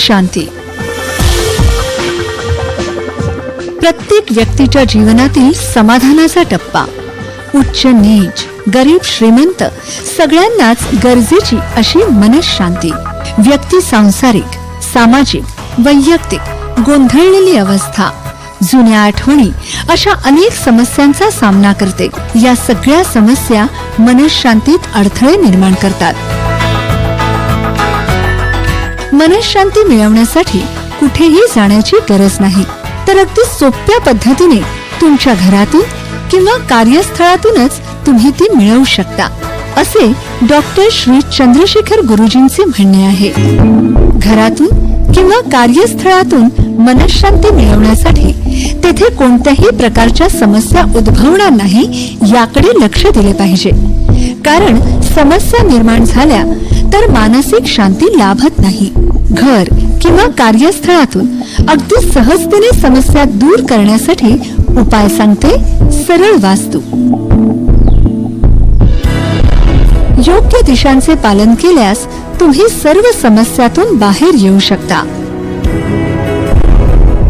शांती. प्रत्येक व्यक्तीच्या जीवनातील समाधानाचा टप्पा. उच्च नीच गरीब श्रीमंत सगळ्यांनाच गरजेची अशी मनशांती. व्यक्ती सांसारिक सामाजिक वैयक्तिक गोंधळलेली अवस्था. जुन्या आठवणी अशा अनेक समस्यांचा सामना करते. या सगळ्या समस्या मनशांतीत अडथळे निर्माण करतात. मनशांती मिळवण्यासाठी कुठेही जाण्याची गरज नाही. तर अगदी सोप्या पद्धतीने तुमच्या घरातून किंवा कार्यस्थळातूनच तुम्ही ती मिळवू शकता असे डॉक्टर श्री चंद्रशेखर गुरुजींचे म्हणणे आहे. घरातून किंवा कार्यस्थळातून मनशांती मिळवण्यासाठी तेथे कोणत्याही प्रकारच्या समस्या उद्भवणार नाही याकडे लक्ष दिले पाहिजे. कारण समस्या निर्माण झाल्या तर मानसिक शांती लाभत नाही. घर किंवा कार्यस्थळातून अगदी सहजतेने समस्या दूर करण्यासाठी उपाय सांगते सरळ वास्तू. योग्य दिशांचे पालन केल्यास तुम्ही सर्व समस्यातून बाहेर येऊ शकता.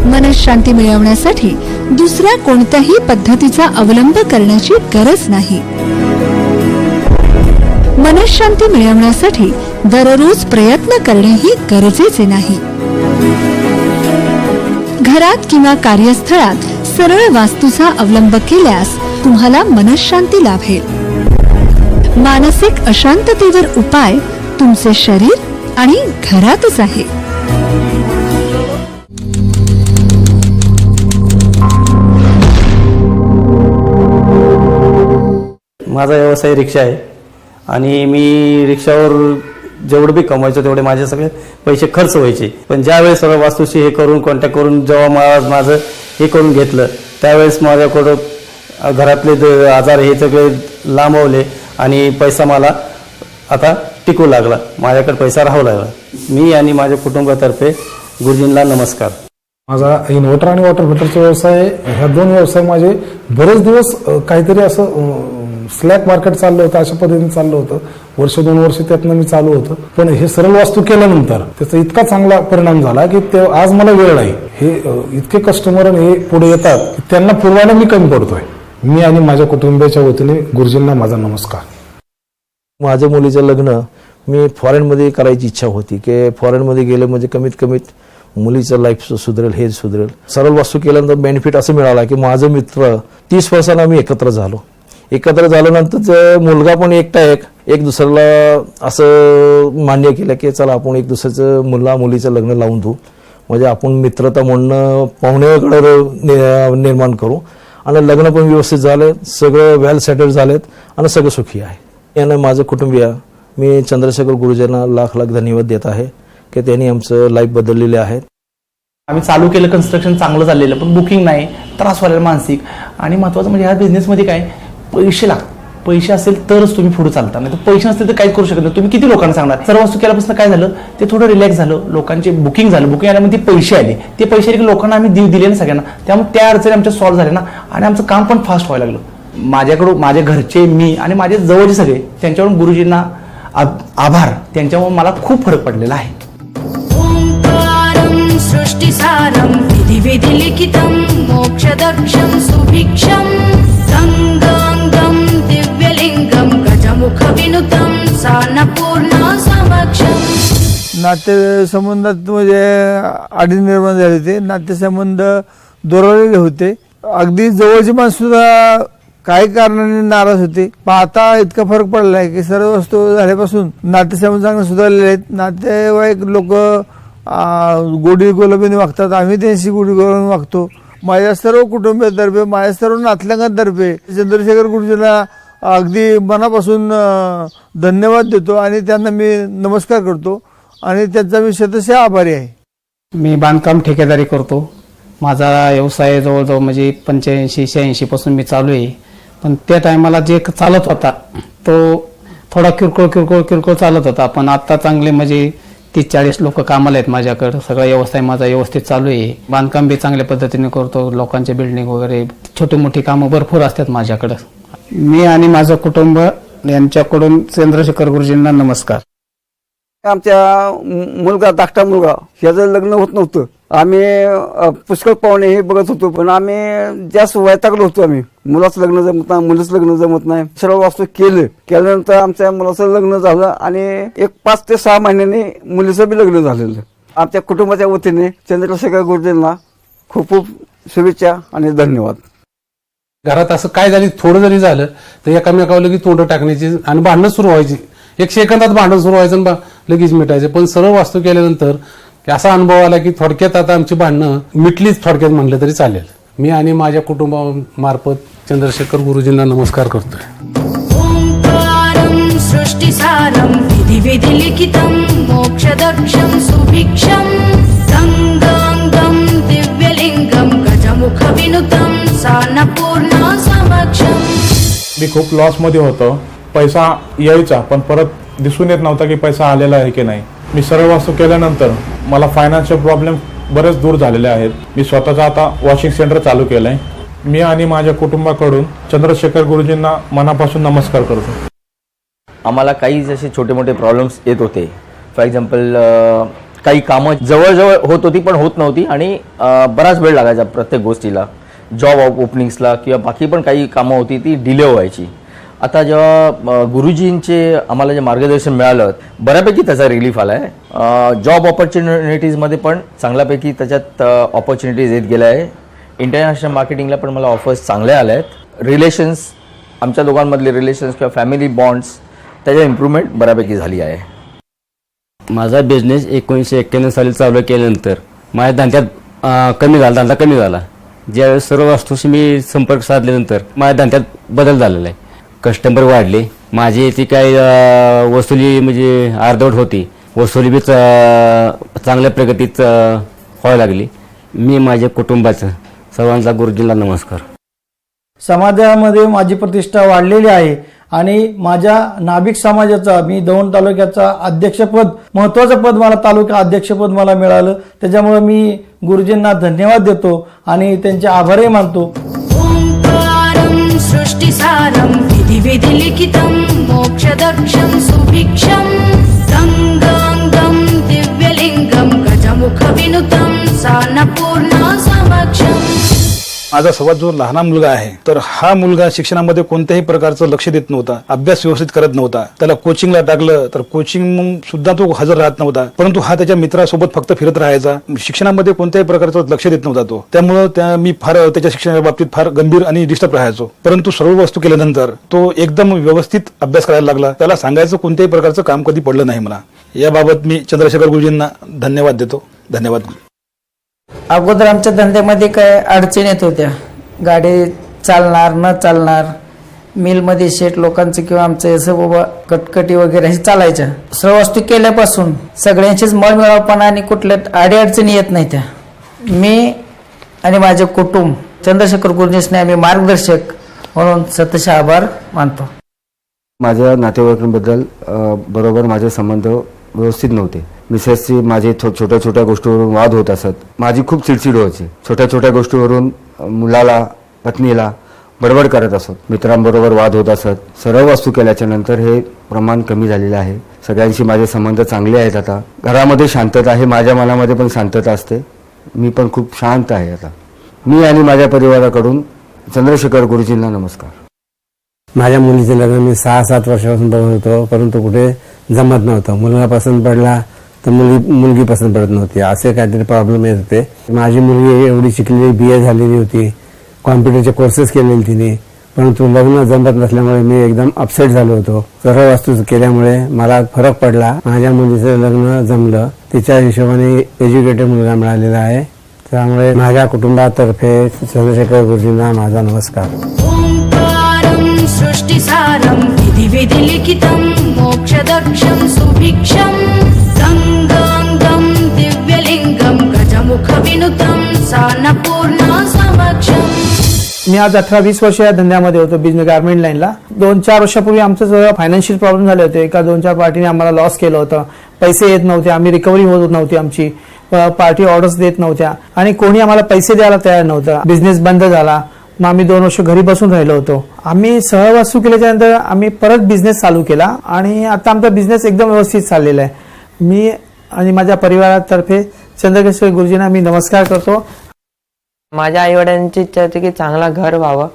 मनशांती मिळवण्यासाठी दुसऱ्या कोणत्याही पद्धतीचा अवलंब करण्याची गरज नाही. मनशांती मिळवण्यासाठी दररोज प्रयत्न करणेही गरजेचे नाही. घरात किंवा कार्यस्थळात सरळ वास्तूचा अवलंब केल्यास तुम्हाला मनशांती लाभेल. मानसिक अशांततेवर उपाय तुमचे शरीर आणि घरातच आहे. माझा व्यवसाय रिक्षा आहे आणि मी रिक्षावर जेवढं बी कमवायचो तेवढे माझे सगळे पैसे खर्च व्हायचे. पण ज्यावेळेस सर्व वास्तूशी हे करून कॉन्टॅक्ट करून जेव्हा मला माझं हे करून घेतलं त्यावेळेस माझ्याकडं घरातले आजार हे सगळे लांबवले आणि पैसा मला आता टिकू लागला. माझ्याकडे पैसा राहू लागला. मी आणि माझ्या कुटुंबातर्फे गुरुजींना नमस्कार. माझा इन्व्हर्टर आणि वॉटर फिल्टरचा व्यवसाय ह्या दोन व्यवसाय माझे बरेच दिवस काहीतरी असं स्लॅक मार्केट चाललं होतं अशा पद्धतीने चाललं होतं. वर्ष दोन वर्ष त्यातनं मी चालू होतं. पण हे सरळ वास्तू केल्यानंतर त्याचा इतका चांगला परिणाम झाला की ते आज मला वेळ नाही. हे इतके कस्टमर हे पुढे येतात की त्यांना पुरवायला मी कमी पडतोय. मी आणि माझ्या कुटुंबियाच्या वतीने गुरुजींना माझा नमस्कार. माझ्या मुलीचं लग्न मी फॉरेनमध्ये करायची इच्छा होती की फॉरेनमध्ये गेलं म्हणजे कमीत कमीत मुलीचं लाईफ सुधरेल हे सुधरेल. सरळ वास्तू केल्यानंतर बेनिफिट असं मिळाला की माझं मित्र तीस वर्षांना आम्ही एकत्र झालो. एकत्र झाल्यानंतर मुलगा पण एकटा एक एक दुसऱ्याला असं मान्य केलं की चला आपण एक दुसऱ्याचं मुला मुलीचं लग्न लावून देऊ. म्हणजे आपण मित्रता म्हणणं पाहुण्याकडे नि- निर्माण करू. आणि लग्न पण व्यवस्थित झाले सगळं वेल सेटल झालेत आणि सगळं सुखी आहे. यानं माझं कुटुंबीय मी चंद्रशेखर गुरुजींना लाख लाख धन्यवाद देत आहे की त्यांनी आमचं लाईफ बदललेले आहेत आम्ही चालू केलं कन्स्ट्रक्शन चांगलं झालेलं पण बुकिंग नाही त्रास व्हायला मानसिक. आणि महत्वाचं म्हणजे ह्या बिझनेसमध्ये काय? पैसे लागतात. पैसे असेल तरच तुम्ही पुढे चालता. नाही तर पैसे नसतील तर काहीच करू शकत नाही. तुम्ही किती लोकांना सांगणार? सर्व वस्तू केल्यापासून काय झालं? ते थोडं रिलॅक्स झालं. लोकांचे बुकिंग झालं. बुकिंग आल्यामध्ये पैसे आले. ते पैसे आले की लोकांना आम्ही देऊ दिले ना सगळ्यांना. त्यामुळे त्या अडचणी आमच्या सॉल्व्ह झाल्या ना. आणि आमचं काम पण फास्ट व्हायला लागलं. माझ्याकडून माझ्या घरचे मी आणि माझे जवळचे सगळे त्यांच्याकडून गुरुजींना आभार. त्यांच्यामुळे मला खूप फरक पडलेला आहे. ओङ्कारं सृष्टिसारं विधिविधिलिखितं मोक्षदक्षं सुभिक्षं गङ्गाङ्गं दिव्यलिङ्गं गजमुखविनुतं सान्नपूर्णा समक्षम् नाट्यसंबंधात म्हणजे आडी निर्माण झाले होते. नाट्यसंबंध दुरावलेले होते. अगदी जवळची माणसंसुद्धा काही कारणाने नाराज होते. पाहता इतका फरक पडला आहे की सर्व वस्तू झाल्यापासून नाट्यसंबंध चांगले सुधारलेले आहेत. नातेवाईक लोक गोडी गुलाबीने वागतात. आम्ही त्यांची गोडी गुलाबी वागतो. माझ्या सर्व कुटुंबियातर्फे माझ्या सर्व नातलंगांतर्फे चंद्रशेखर गुरुजीला अगदी मनापासून धन्यवाद देतो आणि त्यांना मी नमस्कार करतो. आणि त्यांचा मी शतशः आभारी आहे. मी बांधकाम ठेकेदारी करतो. माझा व्यवसाय जवळजवळ म्हणजे पंच्याऐंशी शहाऐंशी पासून मी चालू आहे. पण त्या टायमाला जे चालत होता तो थोडा किरकोळ किरकोळ किरकोळ चालत होता. पण आता चांगले म्हणजे तीस चाळीस लोक कामाला आहेत माझ्याकडं. सगळा व्यवसाय माझा व्यवस्थित चालू आहे. बांधकाम बी चांगल्या पद्धतीने करतो. लोकांचे बिल्डिंग वगैरे छोटी मोठी कामं भरपूर असतात माझ्याकडं. मी आणि माझं कुटुंब यांच्याकडून चंद्रशेखर गुरुजींना नमस्कार. आमच्या मुलगा धाकटा मुलगा ह्याचं लग्न होत नव्हतं. आम्ही पुष्कळ पाहुणे हे बघत होतो पण आम्ही जास्त वैतागलो होतो आम्ही. मुलाचं लग्न जमत नाही मुलीचं लग्न जमत नाही. सर्व वास्तू केलं. केल्यानंतर आमच्या मुलाचं लग्न झालं आणि एक पाच ते सहा महिन्याने मुलीचं बी लग्न झालेलं. आमच्या कुटुंबाच्या वतीने चंद्रशेखर गुरुजींना खूप खूप शुभेच्छा आणि धन्यवाद. घरात असं काय झाली थोडं जरी झालं तर एकामेकावर लगेच तोंड टाकण्याची आणि भांडणं सुरू व्हायची. एक सेकंदात भांडण सुरू व्हायचं बा- लगेच मिटायचे. पण सरळ वास्तू केल्यानंतर असा अनुभव आला की थोडक्यात आता आमची भांडणं मिटलीच थोडक्यात म्हणलं तरी चालेल. मी आणि माझ्या कुटुंबामार्फत चंद्रशेखर गुरुजींना नमस्कार करतोय. मी खूप लॉसमध्ये होतो. पैसा यायचा पण परत दिसून येत नव्हता की पैसा आलेला आहे की नाही. मी सरळ वास्तू केल्यानंतर मला फायनान्शियल प्रॉब्लेम बरेच दूर झालेले आहेत. मी स्वतःचं आता वॉशिंग सेंटर चालू केलं आहे मी आणि माझ्या कुटुंबाकडून चंद्रशेखर गुरुजींना मनापासून नमस्कार करतो. आम्हाला काही जसे छोटे मोठे प्रॉब्लेम्स येत होते. फॉर एक्झाम्पल काही कामं जवळजवळ होत होती पण होत नव्हती आणि बराच वेळ लागायचा प्रत्येक गोष्टीला. जॉब ओपनिंग्सला किंवा बाकी पण काही कामं होती ती डिले व्हायची. आता जेव्हा गुरुजींचे आम्हाला जे मार्गदर्शन मिळालं बऱ्यापैकी त्याचा रिलीफ आला आहे जॉब ऑपॉर्च्युनिटीजमध्ये पण चांगल्यापैकी त्याच्यात ऑपॉर्च्युनिटीज येत गेल्या आहे. इंटरनॅशनल मार्केटिंगला पण मला ऑफर्स चांगले आले आहेत रिलेशन्स आमच्या दोघांमधले रिलेशन्स किंवा फॅमिली बॉन्ड्स त्याच्या इम्प्रूव्हमेंट बऱ्यापैकी झाली आहे. माझा बिझनेस एकोणीसशे एक्क्याण्णव साली चालू केल्यानंतर माझ्या धंद्यात कमी झाला धंदा कमी झाला. ज्यावेळेस सर्व वस्तूशी मी संपर्क साधल्यानंतर माझ्या धंद्यात बदल झालेला आहे. कस्टमर वाढले. माझी ती काही वसुली म्हणजे अर्धवट होती. वसुली बी चांगल्या प्रगतीत व्हायला लागली. मी माझ्या कुटुंबाचं सर्वांचा गुरुजींना नमस्कार. समाजामध्ये माझी प्रतिष्ठा वाढलेली आहे आणि माझ्या नाभिक समाजाचा मी दौंड तालुक्याचा अध्यक्षपद महत्वाचं पद मला तालुका अध्यक्षपद मला मिळालं. त्याच्यामुळे मी गुरुजींना धन्यवाद देतो आणि त्यांचे आभारही मानतो. विधिविधिलिखितं मोक्षदक्षं सुभिक्षं माझा सर्वात जो लहान मुलगा आहे तर हा मुलगा शिक्षणामध्ये कोणत्याही प्रकारचं लक्ष देत नव्हता अभ्यास व्यवस्थित करत नव्हता. त्याला कोचिंगला टाकलं तर कोचिंग सुद्धा तो हजर राहत नव्हता. परंतु हा त्याच्या मित्रासोबत फक्त फिरत राहायचा. शिक्षणामध्ये कोणत्याही प्रकारचं लक्ष देत नव्हता तो. त्यामुळं त्या मी फार त्याच्या शिक्षणाच्या बाबतीत फार गंभीर आणि डिस्टर्ब राहायचो. परंतु सर्व वस्तू केल्यानंतर तो एकदम व्यवस्थित अभ्यास करायला लागला. त्याला सांगायचं कोणत्याही प्रकारचं काम कधी पडलं नाही मला. याबाबत मी चंद्रशेखर गुरुजींना धन्यवाद देतो. धन्यवाद. अगोदर आमच्या धंद्यामध्ये काय अडचण येत होत्या. गाडी चालणार न चालणार मिलमध्ये शेट लोकांचं किंवा आमचं असं बाबा कटकटी वगैरे हे चालायच्या. सर्व वस्तू केल्यापासून सगळ्यांचीच मळमिळावपणा आणि कुठल्या अडीअडचणी येत नाही त्या मी आणि माझे कुटुंब चंद्रशेखर गुरुजीसने आम्ही मार्गदर्शक म्हणून सतश आभार मानतो. माझ्या नातेवाईकांबद्दल बरोबर माझे संबंध व्यवस्थित नव्हते. मिसेसची माझे थो- छोट्या छोट्या गोष्टीवरून वाद होत असत. माझी खूप चिडचिड व्हायची. छोट्या छोट्या गोष्टीवरून मुलाला पत्नीला बडबड करत असत. मित्रांबरोबर वाद होत असत. सर्व वस्तू केल्याच्यानंतर हे प्रमाण कमी झालेलं आहे. सगळ्यांशी माझे संबंध चांगले आहेत आता. घरामध्ये शांतता आहे माझ्या मनामध्ये पण शांतता असते. मी पण खूप शांत आहे आता. मी आणि माझ्या परिवाराकडून चंद्रशेखर गुरुजींना नमस्कार. माझ्या मुलीचे लग्न मी सहा सात वर्षापासून बघत होतो. परंतु कुठे जमत नव्हतं. मुलगा पसंत पडला तर मुलगी मुलगी पसंत पडत नव्हती. असे काहीतरी प्रॉब्लेम येत होते. माझी मुलगी एवढी शिकलेली बी ए झालेली होती. कॉम्प्युटरचे कोर्सेस केलेले तिने. परंतु लग्न जमत नसल्यामुळे मी एकदम अपसेट झालो होतो. सर्व वस्तू केल्यामुळे मला फरक पडला. माझ्या मुलीचं लग्न जमलं. तिच्या हिशोबाने एज्युकेटेड मुलगा मिळालेला आहे. त्यामुळे माझ्या कुटुंबातर्फे चंद्रशेखर गुरुजींना माझा नमस्कार. मी आज अठरा वीस वर्ष या धंद्यामध्ये होतो बिझनेस गार्मेंट लाईनला दोन चार वर्षापूर्वी आमचं सगळं फायनान्शियल प्रॉब्लेम झाले होते. एका दोन चार पार्टीने आम्हाला लॉस केलं होतं. पैसे येत नव्हते. आम्ही रिकव्हरी होत नव्हती आमची. पार्टी ऑर्डर्स देत नव्हत्या. आणि कोणी आम्हाला पैसे द्यायला तयार नव्हतं. बिझनेस बंद झाला. मग आम्ही दोन वर्ष घरी बसून राहिलो होतो. आम्ही सहवास्तू केल्याच्या केल्याच्यानंतर आम्ही परत बिझनेस चालू केला. आणि आता आमचा बिझनेस एकदम व्यवस्थित चाललेला आहे. मी आणि माझ्या परिवारातर्फे चंद्रकेश्वर गुरुजींना मी नमस्कार करतो. माझ्या आईवडिलांची इच्छा होती की चांगला घर व्हावं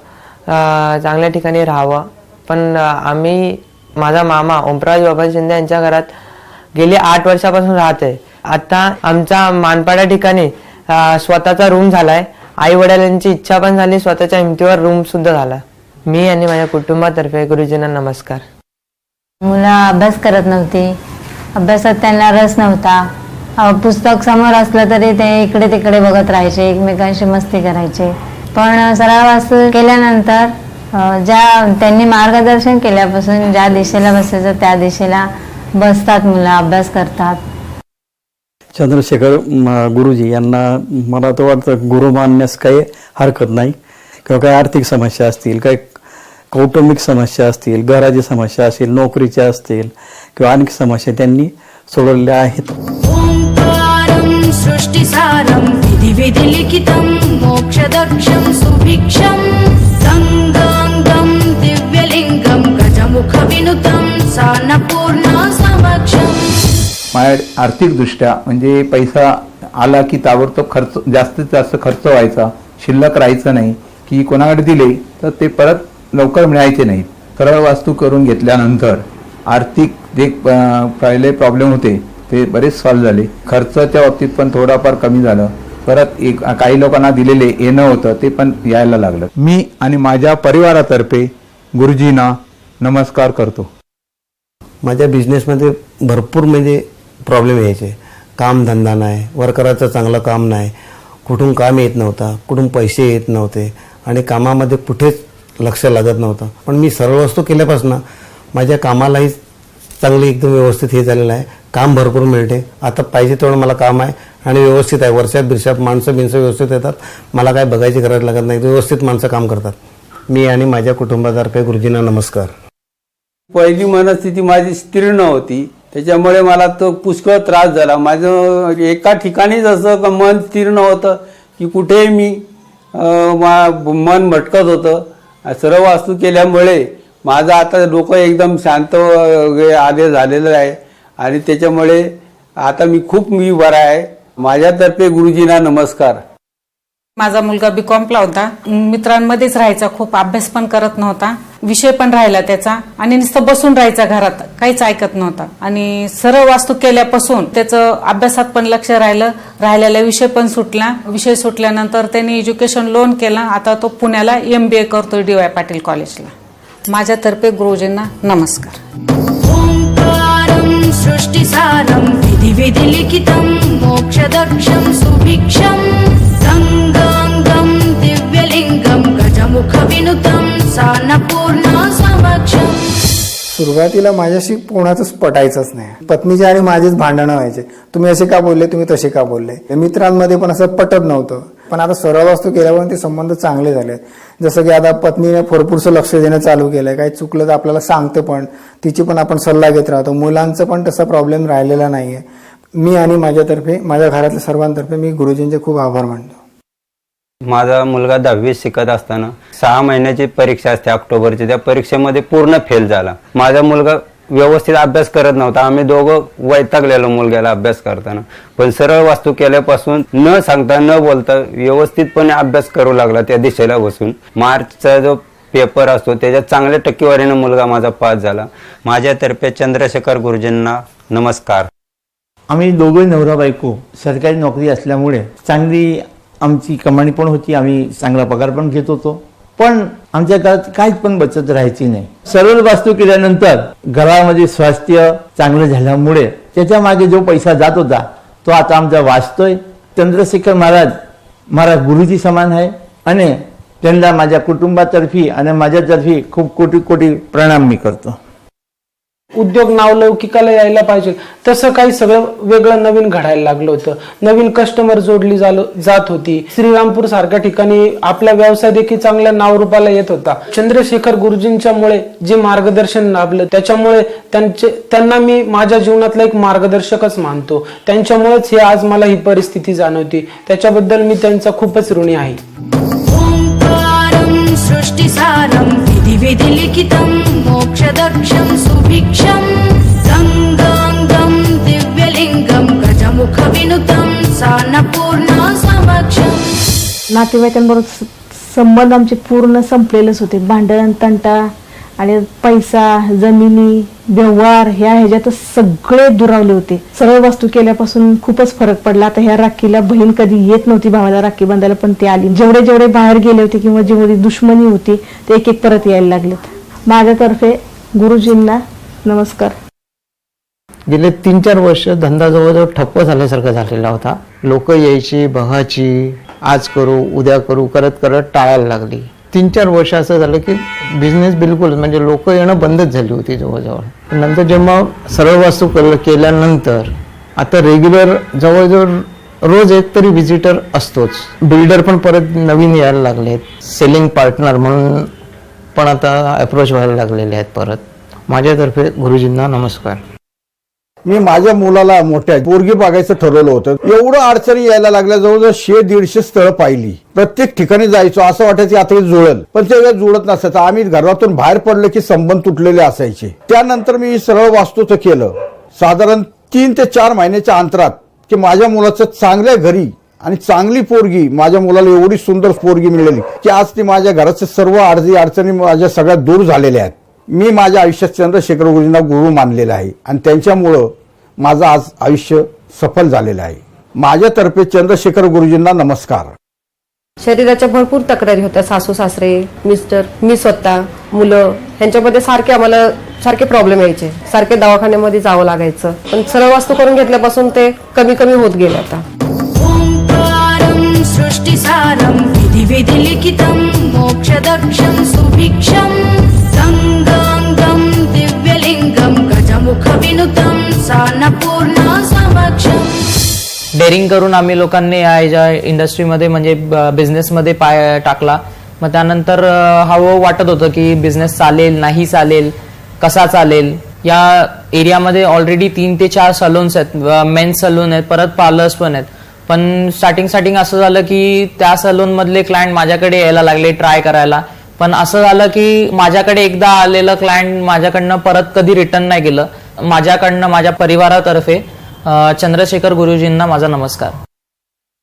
चांगल्या ठिकाणी राहावं. पण आम्ही माझा मामा ओमप्रकाश बाबा शिंदे यांच्या घरात गेली आठ वर्षापासून राहते आता आमच्या मानपाडा ठिकाणी स्वतःचा रूम झालाय. आई वडिलांची इच्छा पण झाली स्वतःच्या हिमतीवर रूम सुद्धा झाला. मी आणि माझ्या कुटुंबातर्फे गुरुजींना नमस्कार. मुलं अभ्यास करत नव्हती. अभ्यासात त्यांना रस नव्हता. पुस्तक समोर असलं तरी ते इकडे तिकडे बघत राहायचे एकमेकांशी मस्ती करायचे. पण सराव केल्यानंतर ज्या त्यांनी मार्गदर्शन केल्यापासून ज्या दिशेला बसायचं त्या दिशेला बसतात मुलं अभ्यास करतात. चंद्रशेखर गुरुजी यांना मला तर वाटतं गुरु मानण्यास काही हरकत नाही. किंवा काही आर्थिक समस्या असतील काही कौटुंबिक समस्या असतील घराची समस्या असतील नोकरीच्या असतील किंवा अनेक समस्या त्यांनी सोडवलेल्या आहेत. सृष्टिसारं विधि विधि लिखितं मोक्षदक्षं सुभिक्षं सङ्गाङ्गं दिव्यलिङ्गं गजमुखविनुतं सान्नपूर्णा समक्षम्। माझ्या आर्थिकदृष्ट्या म्हणजे पैसा आला की ताबडतोब खर्च जास्तीत जास्त खर्च व्हायचा शिल्लक राहायचं नाही की कोणाकडे दिले तर ते परत लवकर मिळायचे नाहीत. सरळ वास्तू करून घेतल्यानंतर आर्थिक जे पहिले प्रॉब्लेम होते ते बरेच सॉल्व झाले. खर्चाच्या बाबतीत पण थोडाफार कमी झालं. परत एक काही लोकांना दिलेले येणं होतं ते पण यायला लागलं. मी आणि माझ्या परिवारातर्फे गुरुजींना नमस्कार करतो. माझ्या बिझनेसमध्ये भरपूर म्हणजे प्रॉब्लेम यायचे. कामधंदा नाही वर्कराचं चांगलं काम नाही. कुठून काम येत नव्हता कुठून पैसे येत नव्हते आणि कामामध्ये कुठेच लक्ष लागत नव्हतं. पण मी सर्व वस्तू केल्यापासून माझ्या कामालाही चांगली एकदम व्यवस्थित हे झालेलं आहे. काम भरपूर मिळते. आता पाहिजे तेवढं मला काम आहे आणि व्यवस्थित आहे. वर्षात बिरशात माणसं बिनसं व्यवस्थित येतात. मला काय बघायची गरज लागत नाही. व्यवस्थित माणसं काम करतात. मी आणि माझ्या कुटुंबातर्फे गुरुजींना नमस्कार. पहिली मनस्थिती माझी स्थिर नव्हती त्याच्यामुळे मला तो पुष्कळ त्रास झाला. माझं एका ठिकाणीच असं का मन स्थिर नव्हतं की कुठेही मी मा- मन भटकत होतं. सर्व वास्तू केल्यामुळे माझं आता डोकं एकदम शांत वगैरे आले झालेलं आहे. आणि त्याच्यामुळे आता मी खूप मी बरा आहे. माझ्यातर्फे गुरुजींना नमस्कार. माझा मुलगा बी कॉम्पला होता. मित्रांमध्येच राहायचा खूप अभ्यास पण करत नव्हता. विषय पण राहिला त्याचा. आणि नुसतं बसून राहायचा घरात. काहीच ऐकत नव्हता. आणि सरळ वास्तू केल्यापासून त्याचं अभ्यासात पण लक्ष राहिलं. राहिलेला विषय पण सुटला. विषय सुटल्यानंतर त्यांनी एज्युकेशन लोन केलं. आता तो पुण्याला एम बी ए करतोय डी वाय पाटील कॉलेजला. माझ्यातर्फे गुरुजींना नमस्कार. ओङ्कारं सृष्टिसारं विधिविधिलिखितं मोक्षदक्षं सुभिक्षं गङ्गाङ्गं दिव्यलिङ्गं गजमुखविनुतं सान्नपूर्णा समक्षम् सुरुवातीला माझ्याशी कोणाचंच पटायचंच नाही. पत्नीचे आणि माझेच भांडणं व्हायचे. तुम्ही असे का बोलले तुम्ही तसे का बोलले? मित्रांमध्ये पण असं पटत नव्हतं. पण आता सरळ वस्तू केल्यावर ते संबंध चांगले झाले जसं की आता पत्नीने भरपूरसं लक्ष देणं चालू केलं आहे काही चुकलं तर आपल्याला सांगतं पण तिची पण आपण सल्ला घेत राहतो. मुलांचं पण तसा प्रॉब्लेम राहिलेला नाही आहे मी आणि माझ्यातर्फे माझ्या घरातल्या सर्वांतर्फे मी गुरुजींचे खूप आभार मानतो. माझा मुलगा दहावीत शिकत असताना सहा महिन्याची परीक्षा असते ऑक्टोबरची. त्या परीक्षेमध्ये पूर्ण फेल झाला. माझा मुलगा व्यवस्थित अभ्यास करत नव्हता. आम्ही दोघं वैतागलेलो मुलग्याला अभ्यास करताना. पण सरळ वास्तू केल्यापासून न सांगता न बोलता व्यवस्थितपणे अभ्यास करू लागला त्या दिशेला बसून. मार्चचा जो पेपर असतो त्याच्यात चांगल्या टक्केवारीनं मुलगा माझा पास झाला. माझ्यातर्फे चंद्रशेखर गुरुजींना नमस्कार. आम्ही दोघं नवरा बायको सरकारी नोकरी असल्यामुळे चांगली आमची कमाणी पण होती आम्ही चांगला पगार पण घेत होतो. पण आमच्या घरात काहीच पण बचत राहायची नाही. सरळ वास्तू केल्यानंतर घरामध्ये स्वास्थ्य चांगलं झाल्यामुळे त्याच्यामागे जो पैसा जात होता तो आता आमचा वाचतोय. चंद्रशेखर महाराज महाराज गुरुजी समान आहे आणि त्यांना माझ्या कुटुंबातर्फी आणि माझ्यातर्फी खूप कोटी कोटी प्रणाम मी करतो. उद्योग नावलौकिकाला यायला पाहिजे. तसं काही सगळं वेगळं नवीन घडायला लागलं होतं. नवीन कस्टमर जोडली जात होती. श्रीरामपूर सारख्या ठिकाणी आपला व्यवसाय देखील चांगल्या नावरूपाला येत होता. चंद्रशेखर गुरुजींच्या मुळे जे मार्गदर्शन लाभलं त्याच्यामुळे त्यांचे त्यांना मी माझ्या जीवनातला एक मार्गदर्शकच मानतो. त्यांच्यामुळेच हे आज मला ही परिस्थिती जाणवती. त्याच्याबद्दल मी त्यांचा खूपच ऋणी आहे. విధి లిఖితం మోక్షదక్షం సుభిక్షం గంగాంగం దివ్యలింగం గజముఖ వినుతం సాన్నపూర్ణ సమక్షం नातेवाईकांबरोबर संबंध आमचे पूर्ण संपलेलेच होते. भांडण तंटा आणि पैसा जमिनी व्यवहार ह्या ह्याच्यात सगळे दुरावले होते. सरळ वस्तू केल्यापासून खूपच फरक पडला. आता ह्या राखीला बहीण कधी येत नव्हती भावाला राखी बांधायला पण ते आली. जेवढे जेवढे बाहेर गेले होते किंवा जेवढी दुश्मनी होती ते एक एक परत यायला लागलेत. माझ्यातर्फे गुरुजींना नमस्कार. गेले तीन चार वर्ष धंदा जवळजवळ ठप्प झाल्यासारखा झालेला होता. लोक यायची बघायची आज करू उद्या करू करत करत टाळायला लागली. तीन चार वर्ष असं झालं की बिझनेस बिलकुल म्हणजे लोक येणं बंदच झाली होती जवळजवळ. नंतर जेव्हा सरळ वास्तू केलं- केल्यानंतर आता रेग्युलर जवळजवळ रोज एक तरी व्हिजिटर असतोच. बिल्डर पण परत नवीन यायला लागलेत. सेलिंग पार्टनर म्हणून पण आता अप्रोच व्हायला लागलेले आहेत परत. माझ्यातर्फे गुरुजींना नमस्कार. मी माझ्या मुलाला मोठ्या पोरगी बघायचं ठरवलं होतं. एवढं अडचणी यायला लागल्या जवळजवळ शे दीडशे स्थळं पाहिली. प्रत्येक ठिकाणी जायचो असं वाटायचं की आता हे जुळल. पण ते जुळत नसायचं. आम्ही घरातून बाहेर पडलो की संबंध तुटलेले असायचे. त्यानंतर मी सरळ वास्तूचं केलं. साधारण तीन ते चार महिन्याच्या अंतरात की माझ्या मुलाचं चांगल्या घरी आणि चांगली पोरगी माझ्या मुलाला एवढी सुंदर पोरगी मिळाली की आज ती माझ्या घराच्या सर्व अडचणी अडचणी माझ्या सगळ्या दूर झालेल्या आहेत. मी माझ्या आयुष्यात चंद्रशेखर गुरुजींना गुरु मानलेला आहे. आणि त्यांच्यामुळं माझं आज आयुष्य सफल झालेलं आहे. माझ्यातर्फे चंद्रशेखर गुरुजींना नमस्कार. शरीराच्या भरपूर तक्रारी होत्या. सासू सासरे मिस्टर मी स्वतः मुलं ह्यांच्यामध्ये सारखे आम्हाला सारखे प्रॉब्लेम यायचे. सारखे दवाखान्यामध्ये जावं लागायचं. पण सरळ वास्तू करून घेतल्यापासून ते कमी कमी होत गेले आता. ओङ्कारं सृष्टिसारं विधिविधिलिखितं मोक्षदक्षं सुभिक्षं गङ्गाङ्गं दिव्यलिङ्गं गजमुखविनुतं सान्नपूर्ण समक्षम्। डेअरिंग करून आम्ही लोकांनी या इंडस्ट्रीमध्ये म्हणजे बिझनेसमध्ये पाय टाकला. मग त्यानंतर अ, हळूहळू वाटत होतं की बिझनेस चालेल नाही चालेल कसा चालेल? या एरियामध्ये ऑलरेडी तीन ते चार सलून्स आहेत. मेन्स सलून आहेत परत पार्लर्स पण आहेत. पण स्टार्टिंग स्टार्टिंग असं झालं की त्या सलून मधले क्लायंट माझ्याकडे यायला लागले ट्राय करायला. पण असं झालं की माझ्याकडे एकदा आलेलं क्लायंट माझ्याकडनं परत कधी रिटर्न नाही केलं. माझ्याकडनं माझ्या परिवारातर्फे चंद्रशेखर गुरुजींना माझा नमस्कार.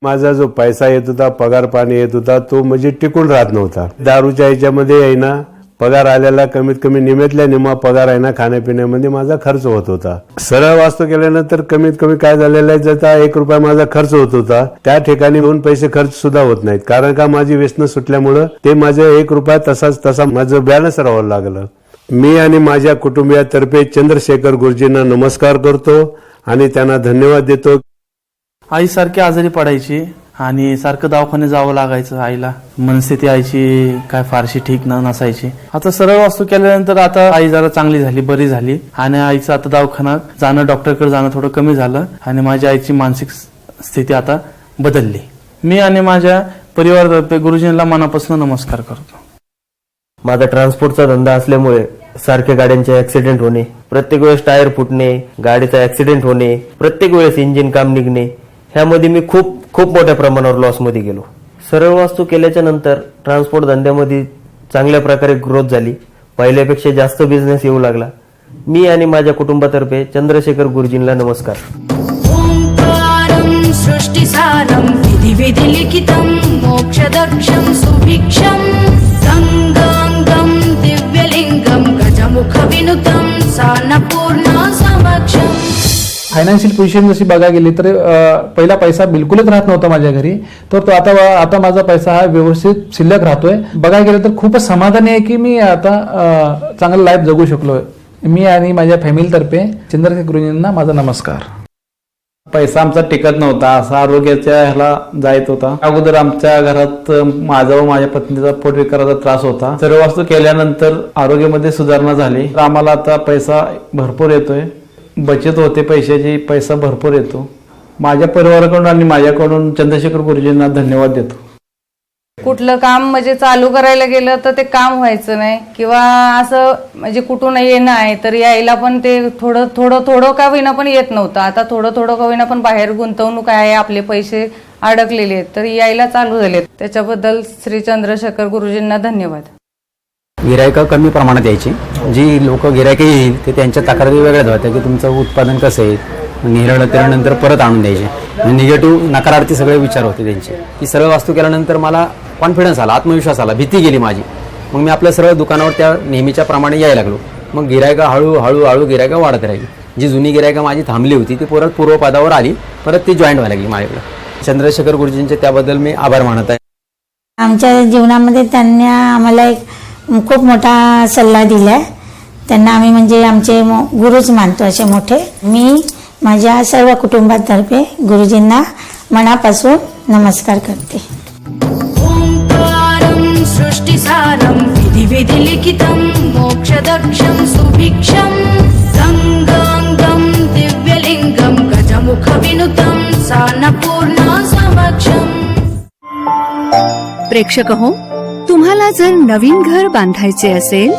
माझा जो पैसा येत होता पगार पाणी येत होता तो म्हणजे टिकून राहत नव्हता. दारूच्या ह्याच्यामध्ये आहे ना पगार आलेला कमीत कमी निम्यातल्या निम्मा पगार आहे ना खाण्यापिण्यामध्ये माझा खर्च होत होता. सरळ वास्तू केल्यानंतर कमीत कमी काय झालेलं आहे ज्याचा एक रुपया माझा खर्च होत होता त्या ठिकाणी दोन पैसे खर्च सुद्धा होत नाहीत. कारण का माझी व्यसन सुटल्यामुळं ते माझं एक रुपया तसाच तसा माझं बॅलन्स राहावं लागलं. मी आणि माझ्या कुटुंबियातर्फे चंद्रशेखर गुरुजींना नमस्कार करतो आणि त्यांना धन्यवाद देतो. आईसारखी आजारी पडायची. आणि सारखं दवाखान्यात जावं लागायचं आईला. मनस्थिती आईची काय फारशी ठीक न नसायची. आता सरळ वास्तू केल्यानंतर आता आई जरा चांगली झाली बरी झाली. आणि आईचं आता दवाखान्यात जाणं डॉक्टरकडे जाणं थोडं कमी झालं. आणि माझ्या आईची मानसिक स्थिती आता बदलली. मी आणि माझ्या परिवारतर्फे गुरुजींना मनापासून नमस्कार करतो. माझा ट्रान्सपोर्टचा धंदा असल्यामुळे सारख्या गाड्यांचे ऍक्सिडेंट होणे प्रत्येक वेळेस टायर फुटणे गाडीचा ऍक्सिडेंट होणे प्रत्येक वेळेस इंजिन काम निघणे ह्यामध्ये मी खूप खूप मोठ्या प्रमाणावर लॉसमध्ये गेलो. सरळ वास्तू केल्याच्यानंतर ट्रान्सपोर्ट धंद्यामध्ये चांगल्या प्रकारे ग्रोथ झाली. पहिल्यापेक्षा जास्त बिझनेस येऊ लागला. मी आणि माझ्या कुटुंबातर्फे चंद्रशेखर गुरुजींना नमस्कार. ओङ्कारं सृष्टिसारं विधिविधिलिखितं मोक्षदक्षं फायनान्शियल पोझिशन जशी बघायला गेली तर पहिला पैसा बिलकुलच राहत नव्हता माझ्या घरी. तर तो आता आता माझा पैसा हा व्यवस्थित शिल्लक राहतोय. बघायला गेलं तर खूपच समाधानी आहे की मी आता चांगलं लाईफ जगू शकलोय. मी आणि माझ्या फॅमिलीतर्फे चंद्रशेखर गुरुजींना माझा नमस्कार. पैसा आमचा टिकत नव्हता. असा आरोग्याच्या ह्याला जायत होता. अगोदर आमच्या घरात माझा व माझ्या पत्नीचा पोटविकाराचा त्रास होता. सर्व वस्तू केल्यानंतर आरोग्यामध्ये सुधारणा झाली. तर आम्हाला आता पैसा भरपूर येतोय. बचत होते पैशाची पैसा भरपूर येतो. माझ्या परिवाराकडून आणि माझ्याकडून चंद्रशेखर गुरुजींना धन्यवाद देतो. कुठलं काम म्हणजे चालू करायला गेलं तर ते काम व्हायचं नाही. किंवा असं म्हणजे कुठून येणं आहे तर यायला पण ते थोडं थोडं थोडं का होईना पण येत नव्हतं. आता थोडं थोडं का होईना पण बाहेर गुंतवणूक आहे आपले पैसे अडकलेले आहेत तर यायला चालू झालेत. त्याच्याबद्दल श्री चंद्रशेखर गुरुजींना धन्यवाद. गिरायकं कमी प्रमाणात यायची. जी लोक गिरायकं येईल ते त्यांच्या तक्रारी वेगळ्याच होत्या की तुमचं उत्पादन कसं आहे निरळ त्यानंतर परत आणून द्यायचे. म्हणजे निगेटिव्ह नकारार्थी सगळे विचार होते त्यांचे. की सरळ वास्तू केल्यानंतर मला कॉन्फिडन्स आला आत्मविश्वास आला भीती गेली माझी. मग मी आपल्या सरळ दुकानावर त्या नेहमीच्या प्रमाणे यायला लागलो. मग गिरायका हळू हळू हळू गिरायका वाढत राहिली. जी जुनी गिरायका माझी थांबली होती ती परत पूर्वपदावर आली परत ती जॉईन व्हायला लागली माझ्याकडे. चंद्रशेखर गुरुजींचे त्याबद्दल मी आभार मानत आहे. आमच्या जीवनामध्ये त्यांनी आम्हाला एक खूप मोठा सल्ला दिला त्यांना आम्ही म्हणजे आमचे मो- गुरुच मानतो असे मोठे. मी माझ्या सर्व कुटुंबातर्फे गुरुजींना मनापासून नमस्कार करते. ओङ्कारं सृष्टिसारं विधिविधिलिखितं मोक्षदक्षं सुभिक्षं। गङ्गाङ्गं दिव्यलिङ्गं गजमुखविनुतं सान्नपूर्णा समक्षम्। प्रेक्षक हो तुम्हाला जर नवीन घर बांधायचे असेल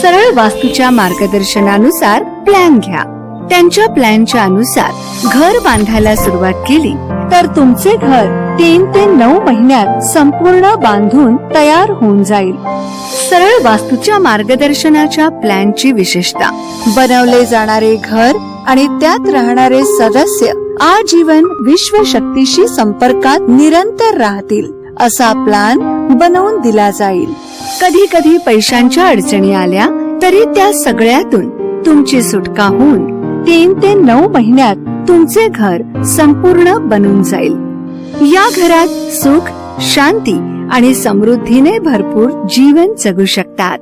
सरळ वास्तूच्या मार्गदर्शनानुसार प्लॅन घ्या. त्यांच्या प्लॅनच्या अनुसार घर बांधायला सुरुवात केली तर तुमचे घर तीन ते नऊ महिन्यात संपूर्ण बांधून तयार होऊन जाईल. सरळ वास्तूच्या मार्गदर्शनाच्या प्लॅनची विशेषता बनवले जाणारे घर आणि त्यात राहणारे सदस्य आजीवन विश्व शक्तीशी संपर्कात निरंतर राहतील असा प्लान बनवून दिला जाईल. कधी कधी पैशांच्या अडचणी आल्या तरी त्या सगळ्यातून तुमची सुटका होऊन तीन ते नऊ महिन्यात तुमचे घर संपूर्ण बनून जाईल. या घरात सुख शांती आणि समृद्धीने भरपूर जीवन जगू शकतात.